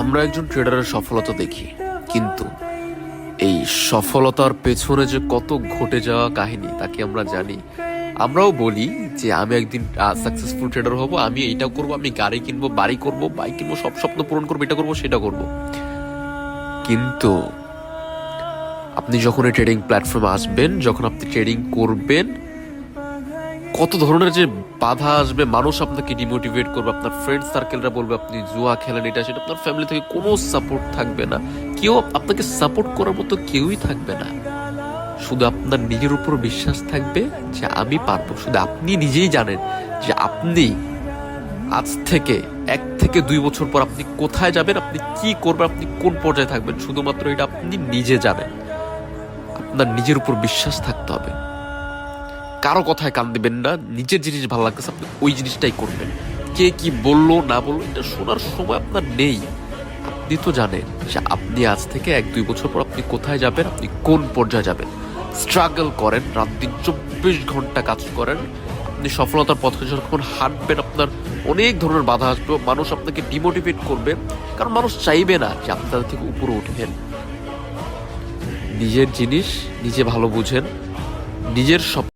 আমরা একজন ট্রেডারের সফলতা দেখি, কিন্তু এই সফলতার পেছনে যে কত ঘটে যাওয়া কাহিনী তাকে আমরা জানি? আমরাও বলি যে আমি একদিন সাকসেসফুল ট্রেডার হব, আমি এইটা করব, আমি গাড়ি কিনবো, বাড়ি করব বাইক কিনবো, সব স্বপ্ন পূরণ করব, এটা করব, সেটা করব। কিন্তু আপনি যখন এই ট্রেডিং প্ল্যাটফর্মে আসবেন, যখন আপনি ট্রেডিং করবেন কত ধরনের যে বাধা আসবে, মানুষ আপনাকে ডিমোটিভেট করবে, আপনার ফ্রেন্ড সার্কেলরা বলবে, আপনি জুয়া খেলেন, এটা সেটা, আপনার ফ্যামিলি থেকে কোনো সাপোর্ট থাকবে না। কেউ আপনাকে সাপোর্ট করার মতো কেউই থাকবে না। শুধু আপনার নিজের উপর বিশ্বাস থাকবে যে আমি পারব। শুধু আপনি নিজেই জানেন যে আপনি আজ থেকে এক থেকে দুই বছর পর আপনি কোথায় যাবেন, আপনি কি করবেন, আপনি কোন পর্যায়ে থাকবেন, শুধুমাত্র এটা আপনি নিজে জানেন। আপনার নিজের উপর বিশ্বাস থাকতে হবে। কারও কথায় কান দিবেন না, নিজের জিনিস ভালো লাগতেছে, আপনি ওই জিনিসটাই করবেন। কে কি বলল, না বলল, এটা শোনার সময় আপনার নেই। আপনি তো জানেন যে আপনি আজ থেকে এক দুই বছর পর আপনি কোথায় যাবেন, আপনি কোন পর্যায়ে যাবেন। স্ট্রাগল করেন, রাত দিন চব্বিশ ঘণ্টা কাজ করেন, আপনি সফলতার পথে যখন হাঁটবেন, আপনার অনেক ধরনের বাধা আসবে, মানুষ আপনাকে ডিমোটিভেট করবে, কারণ মানুষ চাইবে না যে আপনার থেকে উপরে উঠেন নিজের জিনিস নিজে ভালো বুঝেন, নিজের স্বপ্ন